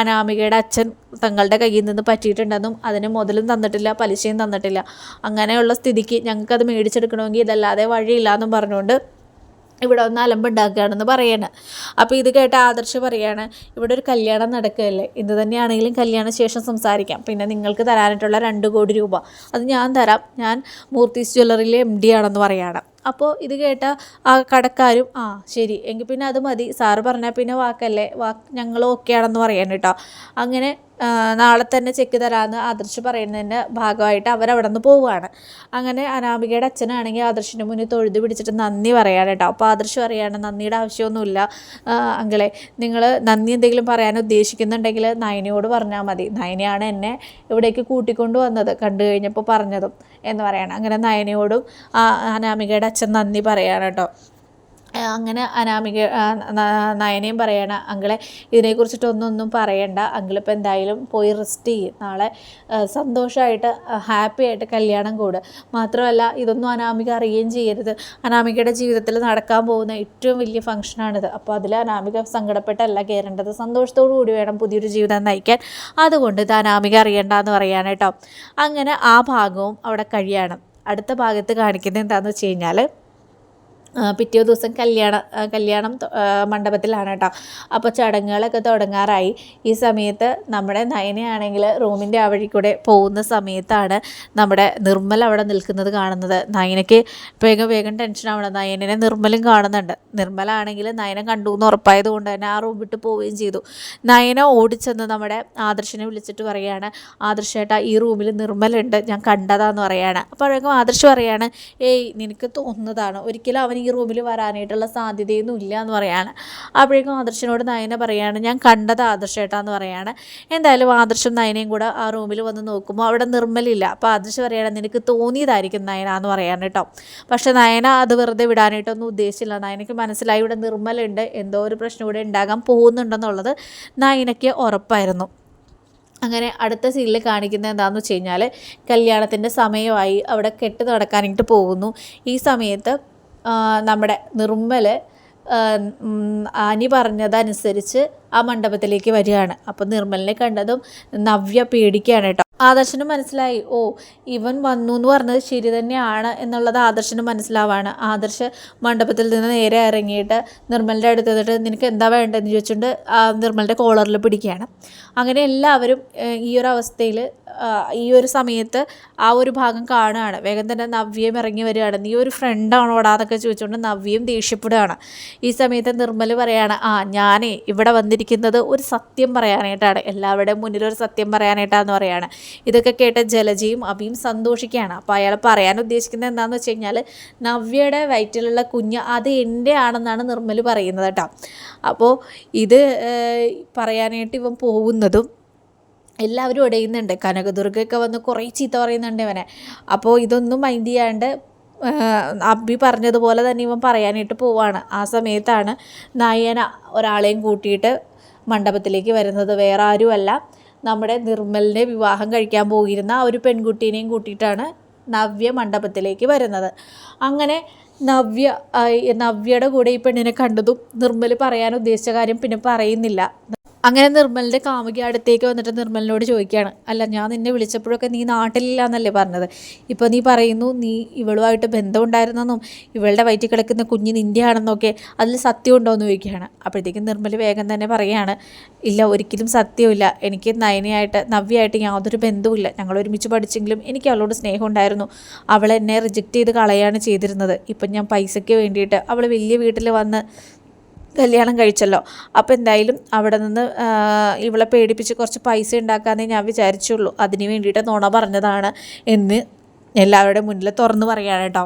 അനാമികയുടെ അച്ഛൻ തങ്ങളുടെ കയ്യിൽ നിന്ന് പറ്റിയിട്ടുണ്ടെന്നും അതിന് മുതലും തന്നിട്ടില്ല പലിശയും തന്നിട്ടില്ല. അങ്ങനെയുള്ള സ്ഥിതിക്ക് ഞങ്ങൾക്കത് മേടിച്ചെടുക്കണമെങ്കിൽ ഇതല്ലാതെ വഴിയില്ല എന്നും പറഞ്ഞുകൊണ്ട് ഇവിടെ ഒന്ന് അലമ്പുണ്ടാക്കുകയാണെന്ന് പറയാണ്. അപ്പോൾ ഇത് കേട്ട ആദർശ് പറയാണ് ഇവിടെ ഒരു കല്യാണം നടക്കുകയല്ലേ? ഇത് തന്നെയാണെങ്കിലും കല്യാണ ശേഷം സംസാരിക്കാം. പിന്നെ നിങ്ങൾക്ക് തരാനായിട്ടുള്ള രണ്ട് കോടി രൂപ. അത് ഞാൻ തരാം. ഞാൻ മൂർത്തീസ് ജ്വല്ലറിയിലെ എം ഡി ആണെന്ന് പറയാണ്. അപ്പോൾ ഇത് കേട്ട ആ കടക്കാരും ആ ശരി എങ്കിൽ പിന്നെ അത് മതി. സാറ് പറഞ്ഞാൽ പിന്നെ വാക്കല്ലേ. വാക്ക് ഞങ്ങൾ ഓക്കെ ആണെന്ന് പറയാൻ കേട്ടോ. അങ്ങനെ നാളെ തന്നെ ചെക്ക് തരാമെന്ന് ആദർശ് പറയുന്നതിന്റെ ഭാഗമായിട്ട് അവരവിടെ നിന്ന് പോവുകയാണ്. അങ്ങനെ അനാമികയുടെ അച്ഛനാണെങ്കിൽ ആദർശിന്റെ മുന്നിൽ തൊഴുത് പിടിച്ചിട്ട് നന്ദി പറയാണ് കേട്ടോ. അപ്പോൾ ആദർശ് പറയാണ് നന്ദിയുടെ ആവശ്യമൊന്നുമില്ല. അങ്കളെ നിങ്ങൾ നന്ദി എന്തെങ്കിലും പറയാൻ ഉദ്ദേശിക്കുന്നുണ്ടെങ്കിൽ നയനിയോട് പറഞ്ഞാൽ മതി. നയനയാണ് എന്നെ ഇവിടേക്ക് കൂട്ടിക്കൊണ്ടു വന്നത് കണ്ടു കഴിഞ്ഞപ്പോൾ പറഞ്ഞതും എന്ന് പറയണം. അങ്ങനെ നയനയോടും അനാമികയുടെ അച്ഛൻ നന്ദി പറയാണ് കേട്ടോ. അങ്ങനെ അനാമിക നയനയും പറയണ അങ്കിളെ ഇതിനെക്കുറിച്ചിട്ടൊന്നൊന്നും പറയണ്ട. അങ്കിളിപ്പോൾ എന്തായാലും പോയി റെസ്റ്റ് ചെയ്യും. നാളെ സന്തോഷമായിട്ട് ഹാപ്പി ആയിട്ട് കല്യാണം കൂടുക മാത്രമല്ല ഇതൊന്നും അനാമിക അറിയുകയും ചെയ്യരുത്. അനാമികയുടെ ജീവിതത്തിൽ നടക്കാൻ പോകുന്ന ഏറ്റവും വലിയ ഫംഗ്ഷനാണിത് അപ്പോൾ അതിൽ അനാമിക സങ്കടപ്പെട്ടല്ല കയറേണ്ടത് സന്തോഷത്തോടു കൂടി വേണം പുതിയൊരു ജീവിതം നയിക്കാൻ. അതുകൊണ്ട് ഇത് അനാമിക അറിയണ്ട എന്ന് പറയാൻ കേട്ടോ. അങ്ങനെ ആ ഭാഗവും അവിടെ കഴിയാണ്. അടുത്ത ഭാഗത്ത് കാണിക്കുന്നത് എന്താണെന്ന് വെച്ച് കഴിഞ്ഞാൽ പിറ്റേ ദിവസം കല്യാണ കല്യാണം മണ്ഡപത്തിലാണ് കേട്ടോ. അപ്പോൾ ചടങ്ങുകളൊക്കെ തുടങ്ങാറായി. ഈ സമയത്ത് നമ്മുടെ നയനയാണെങ്കിൽ റൂമിന്റെ ആ വഴി കൂടെ പോകുന്ന സമയത്താണ് നമ്മുടെ നിർമ്മൽ അവിടെ നിൽക്കുന്നത് കാണുന്നത്. നയനയ്ക്ക് വേഗം വേഗം ടെൻഷൻ ആവണം. നയനെ നിർമ്മലും കാണുന്നുണ്ട്. നിർമ്മലാണെങ്കിൽ നയനെ കണ്ടു എന്ന് ഉറപ്പായത് കൊണ്ട് തന്നെ ആ റൂം വിട്ട് പോവുകയും ചെയ്തു. നയന ഓടിച്ചെന്ന് നമ്മുടെ ആദർശിനെ വിളിച്ചിട്ട് പറയുകയാണ് ആദർശേട്ടാ ഈ റൂമിൽ നിർമ്മലുണ്ട്. ഞാൻ കണ്ടതാന്ന് പറയാണ്. അപ്പോഴേക്കും ആദർശ് പറയുകയാണ് ഏയ് നിനക്ക് തോന്നുന്നതാണ്. ഒരിക്കലും അവൻ ഈ റൂമിൽ വരാനായിട്ടുള്ള സാധ്യതയൊന്നും ഇല്ല എന്ന് പറയാണ്. അപ്പോഴേക്കും ആദർശനോട് നയന പറയാണ് ഞാൻ കണ്ടത് ആദർശേട്ടാന്ന് പറയാണ്. എന്തായാലും ആദർശം നയനയും കൂടെ ആ റൂമിൽ വന്ന് നോക്കുമ്പോൾ അവിടെ നിർമ്മലില്ല. അപ്പോൾ ആദർശ് പറയുകയാണ് നിനക്ക് തോന്നിയതായിരിക്കും നയന എന്ന് പറയാണ് കേട്ടോ പക്ഷേ നയന അത് വെറുതെ വിടാനായിട്ടൊന്നും ഉദ്ദേശിച്ചില്ല. നയനയ്ക്ക് മനസ്സിലായി ഇവിടെ നിർമ്മലുണ്ട്. എന്തോ ഒരു പ്രശ്നം ഇവിടെ ഉണ്ടാകാൻ പോകുന്നുണ്ടെന്നുള്ളത് നയനയ്ക്ക് ഉറപ്പായിരുന്നു. അങ്ങനെ അടുത്ത സീനിൽ കാണിക്കുന്നത് എന്താണെന്ന് വെച്ച് കഴിഞ്ഞാൽ കല്യാണത്തിന്റെ സമയമായി. അവിടെ കെട്ട് നടക്കാനായിട്ട് പോകുന്നു. ഈ സമയത്ത് നമ്മുടെ നിർമ്മൽ ആനി പറഞ്ഞതനുസരിച്ച് ആ മണ്ഡപത്തിലേക്ക് വരികയാണ്. അപ്പം നിർമ്മലിനെ കണ്ടതും നവ്യ പേടിക്കുകയാണ് കേട്ടോ. ആദർശന് മനസ്സിലായി ഓ ഇവൻ വന്നു എന്ന് പറഞ്ഞത് ശരി തന്നെയാണ് എന്നുള്ളത് ആദർശന് മനസ്സിലാവാണ്. ആദർശ് മണ്ഡപത്തിൽ നിന്ന് നേരെ ഇറങ്ങിയിട്ട് നിർമ്മലിന്റെ അടുത്ത് നിന്നിട്ട് നിനക്ക് എന്താ വേണ്ടതെന്ന് ചോദിച്ചുകൊണ്ട് നിർമ്മലിന്റെ കോളറിൽ പിടിക്കുകയാണ്. അങ്ങനെ എല്ലാവരും ഈ ഒരു അവസ്ഥയിൽ ഈ ഒരു സമയത്ത് ആ ഒരു ഭാഗം കാണുകയാണ്. വേഗം തന്നെ നവ്യം ഇറങ്ങി വരികയാണ്. നീ ഒരു ഫ്രണ്ടാണോടാ എന്നൊക്കെ ചോദിച്ചുകൊണ്ട് നവ്യം ദേഷ്യപ്പെടുകയാണ്. ഈ സമയത്ത് നിർമ്മൽ പറയുകയാണ് ആ ഞാനേ ഇവിടെ വന്നിരിക്കുന്നത് ഒരു സത്യം പറയാനായിട്ടാണ്. എല്ലാവരുടെയും മുന്നിൽ ഒരു സത്യം പറയാനായിട്ടാന്ന് പറയാണ്. ഇതൊക്കെ കേട്ട ജലജയും അഭിയും സന്തോഷിക്കുകയാണ്. അപ്പോൾ അയാൾ പറയാൻ ഉദ്ദേശിക്കുന്നത് എന്താണെന്ന് വെച്ച് കഴിഞ്ഞാൽ നവ്യയുടെ വയറ്റിലുള്ള കുഞ്ഞ് അത് എന്റെ ആണെന്നാണ് നിർമ്മൽ പറയുന്നത് കേട്ടോ. അപ്പോൾ ഇത് പറയാനായിട്ട് ഇവൻ പോകുന്നതും എല്ലാവരും ഇടയുന്നുണ്ട്. കനകദുർഗയൊക്കെ വന്ന് കുറേ ചീത്ത പറയുന്നുണ്ട് ഇവനെ. അപ്പോൾ ഇതൊന്നും മൈൻഡ് ചെയ്യാണ്ട് അബി പറഞ്ഞതുപോലെ തന്നെ ഇവൻ പറയാനായിട്ട് പോവാണ്. ആ സമയത്താണ് നായന ഒരാളെയും കൂട്ടിയിട്ട് മണ്ഡപത്തിലേക്ക് വരുന്നത്. വേറെ ആരുമല്ല. നമ്മുടെ നിർമ്മലിനെ വിവാഹം കഴിക്കാൻ പോയിരുന്ന ആ ഒരു പെൺകുട്ടീനെയും കൂട്ടിയിട്ടാണ് നവ്യ മണ്ഡപത്തിലേക്ക് വരുന്നത്. അങ്ങനെ നവ്യ നവ്യയുടെ കൂടെ ഈ പെണ്ണിനെ കണ്ടതും നിർമ്മൽ പറയാൻ ഉദ്ദേശിച്ച കാര്യം പിന്നെ പറയുന്നില്ല. അങ്ങനെ നിർമ്മലിന്റെ കാമുകി അടുത്തേക്ക് വന്നിട്ട് നിർമ്മലിനോട് ചോദിക്കുകയാണ് അല്ല ഞാൻ നിന്നെ വിളിച്ചപ്പോഴൊക്കെ നീ നാട്ടിലില്ല എന്നല്ലേ പറഞ്ഞത്? ഇപ്പോൾ നീ പറയുന്നു നീ ഇവളുമായിട്ട് ബന്ധമുണ്ടായിരുന്നെന്നും ഇവളുടെ വയറ്റിൽ കിടക്കുന്ന കുഞ്ഞ് നിന്റെ ആണെന്നൊക്കെ അതിൽ സത്യം ഉണ്ടോ എന്ന് ചോദിക്കുകയാണ്. അപ്പോഴത്തേക്കും നിർമ്മൽ വേഗം തന്നെ പറയുകയാണ് ഇല്ല ഒരിക്കലും സത്യമില്ല. എനിക്ക് നയനയായിട്ട് നവ്യയായിട്ട് യാതൊരു ബന്ധവുമില്ല. ഞങ്ങൾ ഒരുമിച്ച് പഠിച്ചെങ്കിലും എനിക്ക് അവളോട് സ്നേഹം ഉണ്ടായിരുന്നു. അവൾ റിജക്റ്റ് ചെയ്ത് കളയാണ് ചെയ്തിരുന്നത്. ഇപ്പം ഞാൻ പൈസയ്ക്ക് വേണ്ടിയിട്ട് അവൾ വലിയ വീട്ടിൽ വന്ന് കല്യാണം കഴിച്ചല്ലോ. അപ്പോൾ എന്തായാലും അവിടെ നിന്ന് ഇവളെ പേടിപ്പിച്ച് കുറച്ച് പൈസ ഉണ്ടാക്കാമെന്നേ ഞാൻ വിചാരിച്ചുള്ളൂ. അതിന് വേണ്ടിയിട്ട് നുണ പറഞ്ഞതാണ് എന്ന് എല്ലാവരുടെ മുന്നിൽ തുറന്നു പറയാണ് കേട്ടോ.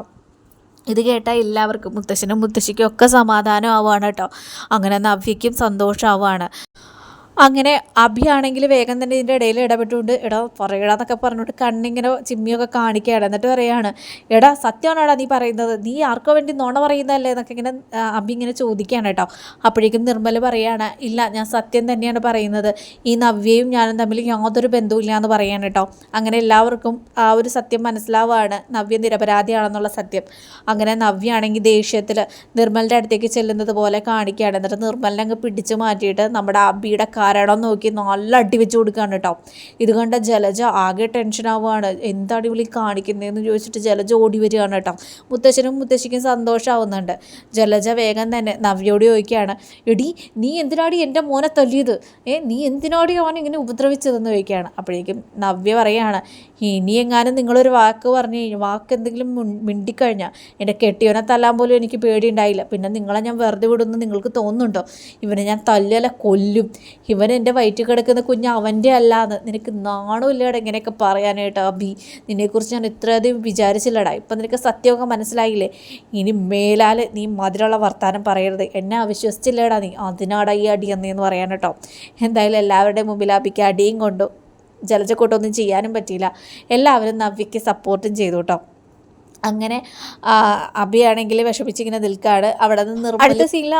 ഇത് കേട്ടാൽ എല്ലാവർക്കും മുത്തശ്ശനും മുത്തശ്ശിക്കും ഒക്കെ സമാധാനം ആവുകയാണ് കേട്ടോ. അങ്ങനെ നവ്യയ്ക്കും സന്തോഷമാവുകയാണ്. അങ്ങനെ അഭിയാണെങ്കിൽ വേഗം തന്നെ ഇതിന്റെ ഇടയിൽ ഇടപെട്ടുകൊണ്ട് എടാ പറയടാന്നൊക്കെ പറഞ്ഞുകൊണ്ട് കണ്ണിങ്ങനെ ചിമ്മിയൊക്കെ കാണിക്കുകയാണ്. എന്നിട്ട് പറയാണ് എടാ സത്യമാണോടാ നീ പറയുന്നത്? നീ ആർക്കോ വേണ്ടി നുണ പറയുന്നതല്ലേ? എന്നൊക്കെ ഇങ്ങനെ അഭി ഇങ്ങനെ ചോദിക്കുകയാണ് കേട്ടോ. അപ്പോഴേക്കും നിർമ്മൽ പറയാണ് ഇല്ല ഞാൻ സത്യം തന്നെയാണ് പറയുന്നത്. ഈ നവ്യയും ഞാനും തമ്മിൽ യാതൊരു ബന്ധവുമില്ല എന്ന് പറയാണ് കേട്ടോ. അങ്ങനെ എല്ലാവർക്കും ആ ഒരു സത്യം മനസ്സിലാവുകയാണ് നവ്യ നിരപരാധിയാണെന്നുള്ള സത്യം. അങ്ങനെ നവ്യ ആണെങ്കിൽ ദേഷ്യത്തിൽ നിർമ്മലിന്റെ അടുത്തേക്ക് ചെല്ലുന്നത് പോലെ കാണിക്കുകയാണ്. എന്നിട്ട് നിർമ്മലിനെ അങ്ങ് പിടിച്ചു മാറ്റിയിട്ട് നമ്മുടെ അബിയുടെ കാരണം നോക്കി നല്ല അടി വെച്ച് കൊടുക്കുകയാണ് കേട്ടോ ഇത് കണ്ട ജലജ ആകെ ടെൻഷൻ ആവുകയാണ്. എന്താണ് വിളി കാണിക്കുന്നതെന്ന് ചോദിച്ചിട്ട് ജലജ ഓടി വരികയാണ് കേട്ടോ മുത്തശ്ശനും മുത്തശ്ശിക്കും സന്തോഷമാവുന്നുണ്ട് ജലജ വേഗം തന്നെ നവ്യോട് ചോദിക്കുകയാണ് എടി നീ എന്തിനാടി എന്റെ മോനെ തല്ലിയത്? ഏ നീ എന്തിനാടി അവൻ ഇങ്ങനെ ഉപദ്രവിച്ചതെന്ന് ചോദിക്കുകയാണ്. അപ്പോഴേക്കും നവ്യ പറയുകയാണ് ഇനി എങ്ങാനും നിങ്ങളൊരു വാക്ക് പറഞ്ഞു കഴിഞ്ഞാൽ വാക്ക് എന്തെങ്കിലും മിണ്ടിക്കഴിഞ്ഞാൽ എന്റെ കെട്ടിയവനെ തല്ലാൻ പോലും എനിക്ക് പേടിയുണ്ടായില്ല. പിന്നെ നിങ്ങളെ ഞാൻ വെറുതെ വിടുന്നു നിങ്ങൾക്ക് തോന്നുന്നുണ്ടോ? ഇവനെ ഞാൻ തല്ലല കൊല്ലും. ഇവൻ എന്റെ വയറ്റിൽ കിടക്കുന്ന കുഞ്ഞ് അവന്റെ അല്ലാന്ന്. നിനക്ക് നാണമില്ലടാ ഇങ്ങനെയൊക്കെ പറയാനായിട്ട് അബി. നിന്നെക്കുറിച്ച് ഞാൻ ഇത്രയധികം വിചാരിച്ചില്ലടാ. ഇപ്പം നിനക്ക് സത്യമൊക്കെ മനസ്സിലായില്ലേ? ഇനി മേലാൽ നീ മധുരമുള്ള വർത്താനം പറയരുത്. എന്നെ അവിശ്വസിച്ചില്ലേടാ നീ. അതിനാടാ ഈ അടി എന്ന് പറയാൻ കേട്ടോ. എന്തായാലും എല്ലാവരുടെയും മുമ്പിൽ അബിക്ക് അടിയും കൊണ്ടു ജലജക്കൂട്ടൊന്നും ചെയ്യാനും പറ്റിയില്ല. എല്ലാവരും നവ്യയ്ക്ക് സപ്പോർട്ടും ചെയ്തു കേട്ടോ. അങ്ങനെ അഭിയാണെങ്കിൽ വിഷമിച്ചിങ്ങനെ നിൽക്കുകയാണ് അവിടെ നിന്ന് അടുത്ത സീനിൽ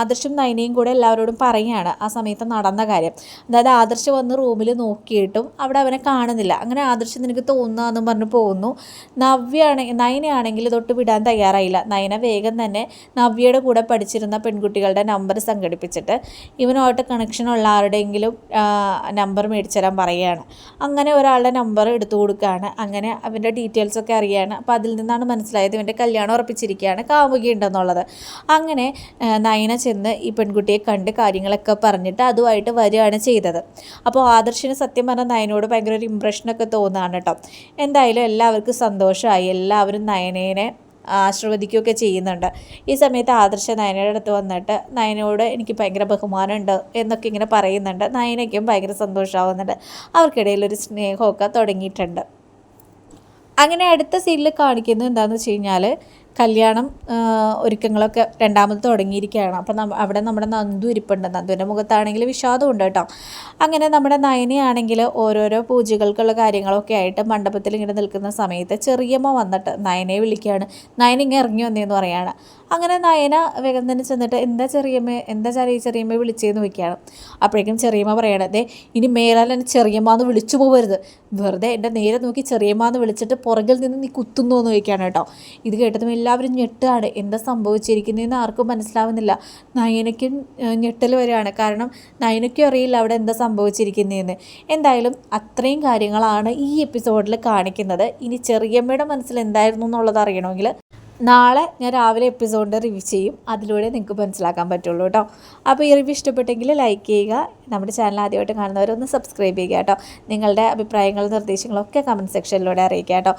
ആദർശും നൈനയും കൂടെ എല്ലാവരോടും പറയുകയാണ് ആ സമയത്ത് നടന്ന കാര്യം. അതായത് ആദർശ് വന്ന് റൂമിൽ നോക്കിയിട്ടും അവിടെ അവനെ കാണുന്നില്ല. അങ്ങനെ ആദർശ് നിനക്ക് തോന്നുന്നതെന്നും പറഞ്ഞ് പോകുന്നു. നവ്യാണെങ്കിൽ നയനയാണെങ്കിൽ തൊട്ട് വിടാൻ തയ്യാറായില്ല. നയന വേഗം തന്നെ നവ്യയുടെ കൂടെ പഠിച്ചിരുന്ന പെൺകുട്ടികളുടെ നമ്പർ സംഘടിപ്പിച്ചിട്ട് ഇവനുമായിട്ട് കണക്ഷനുള്ള ആരുടെയെങ്കിലും നമ്പർ മേടിച്ചു തരാൻ പറയുകയാണ്. അങ്ങനെ ഒരാളുടെ നമ്പർ എടുത്തു കൊടുക്കുകയാണ്. അങ്ങനെ അവന്റെ ഡീറ്റെയിൽസൊക്കെ അറിയാണ് അപ്പോൾ അതിൽ നിന്നാണ് മനസ്സിലായത്. ഇവന്റെ കല്യാണം ഉറപ്പിച്ചിരിക്കുകയാണ് കാമുകി ഉണ്ടെന്നുള്ളത്. അങ്ങനെ നയന ചെന്ന് ഈ പെൺകുട്ടിയെ കണ്ട് കാര്യങ്ങളൊക്കെ പറഞ്ഞിട്ട് അതുമായിട്ട് വരികയാണ് ചെയ്തത്. അപ്പോൾ ആദർശിന് സത്യം പറഞ്ഞാൽ നയനോട് ഭയങ്കര ഒരു ഇമ്പ്രഷനൊക്കെ തോന്നുകയാണ് കേട്ടോ. എന്തായാലും എല്ലാവർക്കും സന്തോഷമായി. എല്ലാവരും നയനേനെ ആശീർവദിക്കുകയൊക്കെ ചെയ്യുന്നുണ്ട്. ഈ സമയത്ത് ആദർശ നയനയുടെ അടുത്ത് വന്നിട്ട് നയനോട് എനിക്ക് ഭയങ്കര ബഹുമാനമുണ്ട് എന്നൊക്കെ ഇങ്ങനെ പറയുന്നുണ്ട്. നയനയ്ക്കും ഭയങ്കര സന്തോഷമാവുന്നുണ്ട്. അവർക്കിടയിൽ ഒരു സ്നേഹമൊക്കെ തുടങ്ങിയിട്ടുണ്ട്. അങ്ങനെ അടുത്ത സീനിൽ കാണിക്കുന്നത് എന്താണെന്ന് വെച്ച് കഴിഞ്ഞാൽ കല്യാണം ഒരുക്കങ്ങളൊക്കെ രണ്ടാമത് തുടങ്ങിയിരിക്കുകയാണ്. അപ്പം അവിടെ നമ്മുടെ നന്ദു ഇരിപ്പുണ്ട്. നന്ദുവിന്റെ മുഖത്താണെങ്കിൽ വിഷാദമുണ്ട് കേട്ടോ. അങ്ങനെ നമ്മുടെ നയനയാണെങ്കിൽ ഓരോരോ പൂജകൾക്കുള്ള കാര്യങ്ങളൊക്കെ ആയിട്ട് മണ്ഡപത്തിൽ ഇങ്ങനെ നിൽക്കുന്ന സമയത്ത് ചെറിയമ്മ വന്നിട്ട് നയനെ വിളിക്കുകയാണ്. നയന ഇങ്ങനെ ഇറങ്ങി വന്നേന്ന് പറയാണ്. അങ്ങനെ നയന വേഗം തന്നെ ചെന്നിട്ട് എന്താ ചെറിയമ്മ? എന്താ ചെറിയ ചെറിയമ്മ വിളിച്ചതെന്ന് വയ്ക്കുകയാണ് അപ്പോഴേക്കും ചെറിയമ്മ പറയണം അതെ ഇനി മേലാൽ എന്നെ ചെറിയമ്മ എന്ന് വിളിച്ചു പോകരുത് വെറുതെ എന്റെ നേരെ നോക്കി ചെറിയമ്മ എന്ന് വിളിച്ചിട്ട് പുറകിൽ നിന്ന് നീ കുത്തുന്നു എന്ന് വയ്ക്കുകയാണ് കേട്ടോ. ഇത് കേട്ടതും എല്ലാവരും ഞെട്ടുകയാണ് എന്താ സംഭവിച്ചിരിക്കുന്നതെന്ന് ആർക്കും മനസ്സിലാവുന്നില്ല. നയനയ്ക്കും ഞെട്ടൽ വരികയാണ്. കാരണം നയനയ്ക്കും അറിയില്ല അവിടെ എന്താ സംഭവിച്ചിരിക്കുന്നതെന്ന്. എന്തായാലും അത്രയും കാര്യങ്ങളാണ് ഈ എപ്പിസോഡിൽ കാണിക്കുന്നത്. ഇനി ചെറിയമ്മയുടെ മനസ്സിൽ എന്തായിരുന്നു എന്നുള്ളത് അറിയണമെങ്കിൽ നാളെ ഞാൻ രാവിലെ എപ്പിസോഡിന്റെ റിവ്യൂ ചെയ്യും. അതിലൂടെ നിങ്ങൾക്ക് മനസ്സിലാക്കാൻ പറ്റുള്ളൂ കേട്ടോ അപ്പോൾ ഈ റിവ്യൂ ഇഷ്ടപ്പെട്ടെങ്കിൽ ലൈക്ക് ചെയ്യുക. നമ്മുടെ ചാനൽ ആദ്യമായിട്ട് കാണുന്നവരൊന്ന് സബ്സ്ക്രൈബ് ചെയ്യുക കേട്ടോ നിങ്ങളുടെ അഭിപ്രായങ്ങളും നിർദ്ദേശങ്ങളും ഒക്കെ കമന്റ് സെക്ഷനിലൂടെ അറിയിക്കുക കേട്ടോ